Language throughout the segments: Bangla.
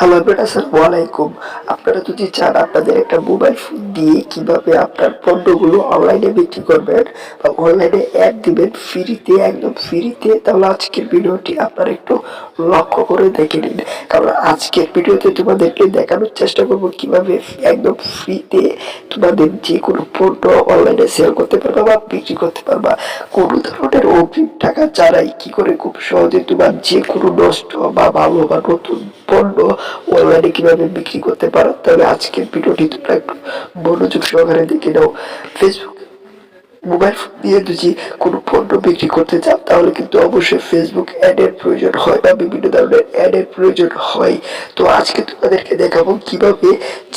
হ্যালো বেটা আসসালামু ওয়ালাইকুম আপনারা যদি চান আপনাদের একটা মোবাইল ফোন দিয়ে কীভাবে আপনার পণ্যগুলো অনলাইনে বিক্রি করবেন বা অনলাইনে অ্যাড দিবেন ফ্রিতে একদম ফ্রিতে তাহলে আজকের ভিডিওটি আপনারা একটু লক্ষ্য করে দেখে নিন। কারণ আজকের ভিডিওতে তোমাদেরকে দেখানোর চেষ্টা করব কীভাবে একদম ফ্রিতে তোমাদের যে কোনো পণ্য অনলাইনে সেল করতে পারবা বা বিক্রি করতে পারবা। কোনো ধরনের অগ্রিম টাকা ছাড়াই কি করে খুব সহজে তোমার যে কোনো নষ্ট বা ভালো বা নতুন পণ্য অনলাইনে কীভাবে বিক্রি করতে পারো? তবে আজকের ভিডিওটি তোমরা একটু মনোযোগ সহকারে দেখে নাও। ফেসবুক মোবাইল ফোন দিয়ে যদি কোনো পণ্য বিক্রি করতে চাও, তাহলে কিন্তু অবশ্যই ফেসবুক অ্যাডের প্রয়োজন হয় বা বিভিন্ন ধরনের অ্যাডের প্রয়োজন হয়। তো আজকে তোমাদেরকে দেখাবো কীভাবে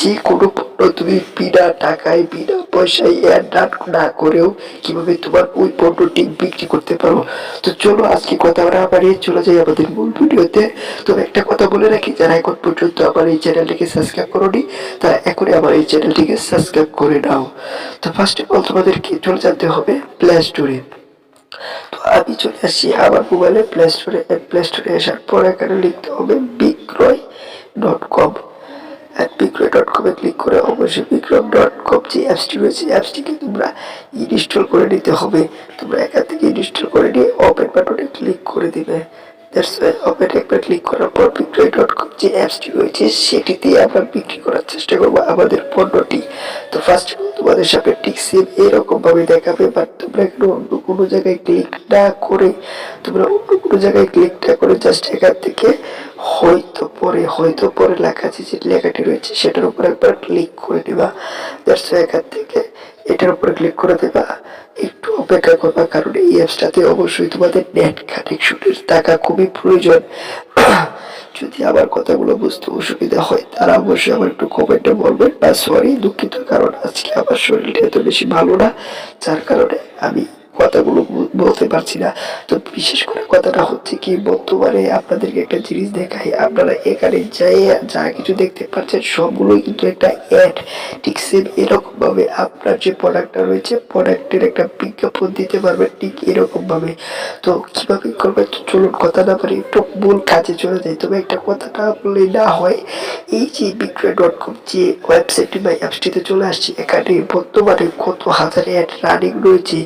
যে কোনো তুমি বিনা টাকায়, বিনা পয়সায় অ্যাড না করেও কীভাবে তোমার ওই পণ্যটি বিক্রি করতে পারো তো চলো, আজকে কথা আমরা বাড়িয়ে চলে যাই আমাদের মূল ভিডিওতে। তো একটা কথা বলে রাখি, যারা এখন পর্যন্ত আমার এই চ্যানেলটিকে সাবস্ক্রাইব করোনি, তারা এখনই আমার এই চ্যানেলটিকে সাবস্ক্রাইব করে নাও। তো ফার্স্ট অফ অল তোমাদেরকে চলে যেতে হবে প্লে স্টোরে তো আমি চলে আসছি আমার মোবাইলে প্লে স্টোরে প্লে স্টোরে আসার পর এখানে লিখতে হবে বিক্রয় ডট কম বিক্রয় ডট কমে ক্লিক করে অবশ্যই বিক্রম ডট কম যে অ্যাপসটি রয়েছে অ্যাপসটিকে তোমরা ইনস্টল করে নিতে হবে। তোমরা একা থেকে ইনস্টল করে নিয়ে ওপেন বাটনে ক্লিক করে দিবে। দ্যাটস ওয়াই ওপেন একবার ক্লিক করার পর বিক্রয় ডট কম যে অ্যাপসটি রয়েছে সেটিতে আমরা বিক্রি করার চেষ্টা করব আমাদের পণ্যটি। তো ফার্স্ট তোমাদের সামনে ঠিক সেম এরকম ভাবে দেখাবে বাট তোমরা এখানে অন্য কোনো জায়গায় ক্লিক না করে, তোমরা অন্য কোনো জায়গায় ক্লিক না করে জাস্ট এখান থেকে হয়তো পরে হয়তো পরে লেখা আছে যে লেখাটি রয়েছে, সেটার উপর একবার ক্লিক করে দিবা দ্যাটস এখান থেকে এটার উপরে ক্লিক করে দেবা। অপেক্ষা করবা কারণে এই অ্যাপসটাতে অবশ্যই তোমাদের নেট কানেকশনের টাকা খুবই প্রয়োজন। যদি আমার কথাগুলো বুঝতে অসুবিধা হয়, তারা অবশ্যই আমার একটু কমেন্টে বলবেন। বা সরি দুঃখিত, কারণ আজকে আমার শরীরটা এত বেশি ভালো না, যার কারণে আমি কথাগুলো বলতে পারছি না। তো বিশেষ করে কথাটা হচ্ছে কি, বর্তমানে আপনাদেরকে একটা জিনিস দেখাই। আপনারা এখানে যাই যা কিছু দেখতে পাচ্ছেন সবগুলোই কিন্তু একটা অ্যাড ঠিক সেম এরকমভাবে আপনার যে প্রোডাক্টটা রয়েছে প্রোডাক্টের একটা বিজ্ঞাপন দিতে পারবেন ঠিক এরকমভাবে। তো কীভাবে করবেন? তো চলুন কথা না পারি একটু মূল কাজে চলে যাই। তবে একটা কথা না বললে না হয়, এই যে বিক্রয় ডট কম যে ওয়েবসাইটটি বা অ্যাপসটিতে চলে আসছে, এখানে বর্তমানে কত হাজার অ্যাড রানিং রয়েছে।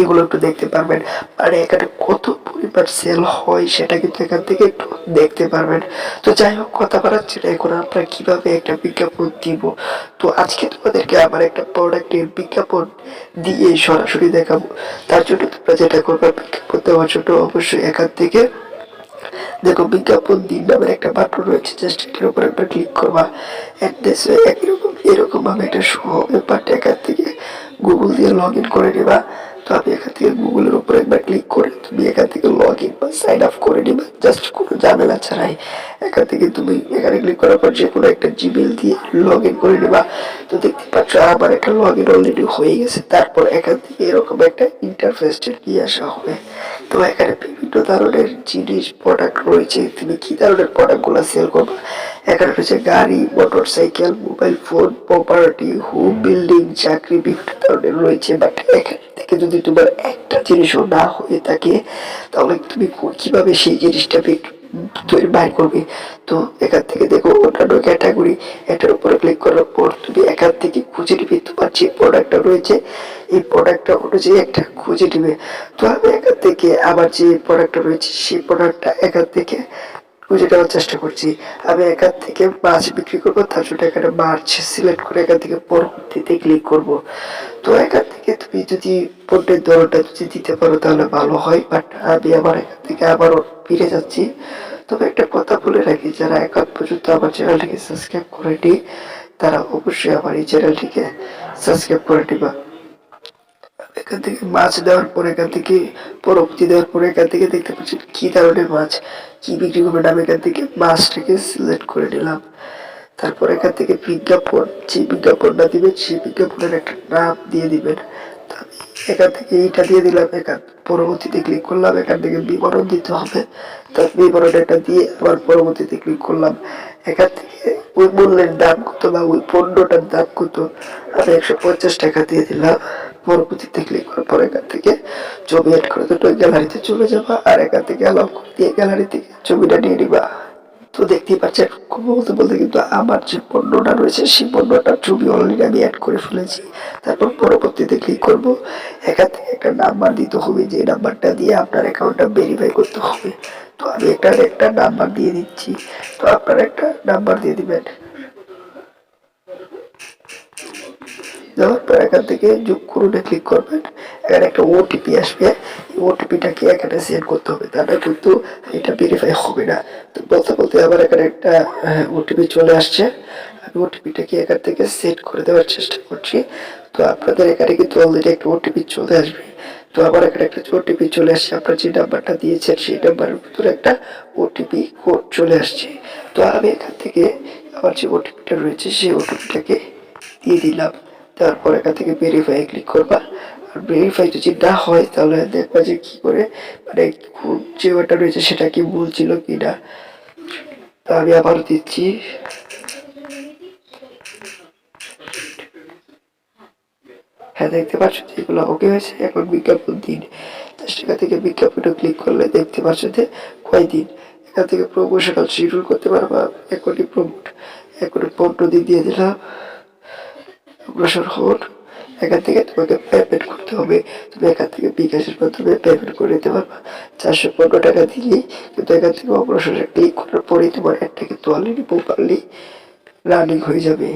এগুলো একটু দেখতে পারবেন। আর, এখানে কত পরিমাণ সেল হয় সেটা কিন্তু এখান থেকে একটু দেখতে পারবেন। তো যাই হোক, কথা বাড়াচ্ছি না। এখন আমরা কীভাবে একটা বিজ্ঞাপন দিব? তো আজকে তোমাদেরকে আমার একটা প্রোডাক্টের বিজ্ঞাপন দিয়ে সরাসরি দেখাবো। তার জন্য তোমরা যেটা করবে, বিজ্ঞাপন দেওয়ার জন্য অবশ্যই এখান থেকে দেখো, বিজ্ঞাপন দিন নামের একটা বাটন রয়েছে। জাস্ট এটার উপর একবার ক্লিক করবা। একই রকম এরকমভাবে একটা শো হবে। বাট এখান থেকে গুগল দিয়ে লগ ইন করে নেবা। তো আমি এখান থেকে গুগলের উপর একবার ক্লিক করে তুমি এখান থেকে লগ ইন বা সাইন আপ করে নিবা। জাস্ট কোনো ঝামেলা ছাড়াই। এখান থেকে তুমি এখানে ক্লিক করার পর যে কোনো একটা জিমেল দিয়ে লগ ইন করে নিবা। তো দেখতে পাচ্ছ আমার একটা লগ ইন অলরেডি হয়ে গেছে। তারপর এখান থেকে এরকম একটা ইন্টারফেসটা নিয়ে আসা হবে? তো এখানে বিভিন্ন ধরনের জিনিস প্রোডাক্ট রয়েছে। তুমি কি ধরনের প্রোডাক্টগুলো সেল করবে? এখানে রয়েছে গাড়ি motorcycle mobile phone property home building চাকরি, বিভিন্ন ধরনের রয়েছে। বাট এখান থেকে যদি তোমার একটা জিনিসও না হয়ে থাকে, তাহলে তুমি কীভাবে সেই জিনিসটা বিক্রি তৈরি বাইর করবে? তো এখান থেকে দেখো, অন্যান্য ক্যাটাগরি এটার উপরে ক্লিক করার পর তুমি এখান থেকে খুঁজে নিবে তোমার যে প্রোডাক্টটা রয়েছে। এই প্রোডাক্টটা অনুযায়ী একটা খুঁজে নিবে। তো আমি এখান থেকে আমার যে প্রোডাক্টটা রয়েছে, সেই প্রোডাক্টটা এখান থেকে খুঁজে নেওয়ার চেষ্টা করছি। আমি এখান থেকে মাছ বিক্রি করব তার জন্য এখানে মাছ সিলেক্ট করে এখান থেকে পরবর্তীতে ক্লিক করব। তো এখান থেকে তুমি যদি পণ্যের দরটা যদি দিতে পারো তাহলে ভালো হয় বাট আমি আবার এখান থেকে আবারও ফিরে যাচ্ছি। তবে একটা কথা বলে রাখি, যারা এখন পর্যন্ত আমার চ্যানেলটিকে সাবস্ক্রাইব করেনি, তারা অবশ্যই আমার এই চ্যানেলটিকে সাবস্ক্রাইব করে নিবা। এখান থেকে মাছ দেওয়ার পর এখান থেকে, পরবর্তী দেওয়ার পরে এখান থেকে দেখতে পাচ্ছেন কি ধরনের মাছ। কি বিক্রি করবেন? আমি এখান থেকে মাছটাকে সিলেক্ট করে নিলাম। তারপর এখান থেকে বিজ্ঞাপন, যে বিজ্ঞাপনটা দিবেন, সেই বিজ্ঞাপনের একটা নাম দিয়ে দিবেন। এখান থেকে এইটা দিয়ে দিলাম। এখান, পরবর্তীতে ক্লিক করলাম। এখান থেকে বিবরণ দিতে হবে। তার বিবরণ এটা দিয়ে আবার পরবর্তীতে ক্লিক করলাম। এখান থেকে ওই মূল্যের দাম কত বা ওই পণ্যটার দাম কত? আমি একশো পঞ্চাশ টাকা দিয়ে দিলাম। পরবর্তীতে ক্লিক করার পর এখান থেকে ছবি এড করে দুটো গ্যালারিতে চলে যাবা আর এখান থেকে অ্যালাউ দিয়ে গ্যালারি থেকে ছবিটা নিয়ে নিবা। তো দেখতেই পাচ্ছেন বলতে বলতে কিন্তু আমার যে পণ্যটা রয়েছে, সেই পণ্যটার ছবি অলরেডি আমি অ্যাড করে ফেলেছি। তারপর পরবর্তীতে ক্লিক করব। এখান থেকে একটা নাম্বার দিতে হবে, যে নাম্বারটা দিয়ে আপনার অ্যাকাউন্টটা ভেরিফাই করতে হবে। তো আমি এখানে একটা নাম্বার দিয়ে দিচ্ছি। তো আপনার একটা নাম্বার দিয়ে দিবেন। দেওয়ার পর এখান থেকে যোগ করুনে ক্লিক করবেন। এখানে একটা ওটিপি আসবে। ওটিপিটাকে এখানে সেন্ড করতে হবে। তাহলে কিন্তু এটা ভেরিফাই হবে না। তো বলতে বলতে আবার এখানে একটা ওটিপি চলে আসছে। আমি ওটিপিটাকে এখান থেকে সেট করে দেওয়ার চেষ্টা করছি। তো আপনাদের এখানে কিন্তু অলরেডি একটা ওটিপি চলে আসবে। তো আবার এখানে একটা ওটিপি চলে আসছে। আপনার যে নাম্বারটা দিয়েছেন, সেই নাম্বারের ভিতরে একটা ওটিপি কোড চলে আসছে। তো আমি এখান থেকে আমার যে ওটিপিটা রয়েছে, সেই ওটিপিটাকে দিয়ে দিলাম। তারপর এখান থেকে ভেরিফাই ক্লিক করবা। আর ভেরিফাই যদি না হয়, তাহলে দেখবা যে কি করে মানে যে ওটা রয়েছে সেটা কি ভুল ছিল কি না তা আমি আবার দিচ্ছি। হ্যাঁ দেখতে পাচ্ছ যে এগুলো ওকে হয়েছে, এখন বিজ্ঞাপন দিন। টাকা থেকে বিজ্ঞাপনে ক্লিক করলে দেখতে পাচ্ছ যে কয় দিন? এখান থেকে প্রমোশনাল শিডিউল করতে পারবা। এখনই প্রমোট এখনই পণ্য দিয়ে দিলাম। অগ্রসর হন। এখান থেকে তোমাকে পেমেন্ট করতে হবে। তুমি এখান থেকে বিকাশের মাধ্যমে পেমেন্ট করে দিতে পারবা। চারশো পনেরো টাকা দিলেই কিন্তু এখান থেকে অগ্রসরে ক্লিক করার পরেই তোমার একটা কিন্তু অলরেডি প্রপারলি রানিং হয়ে যাবে।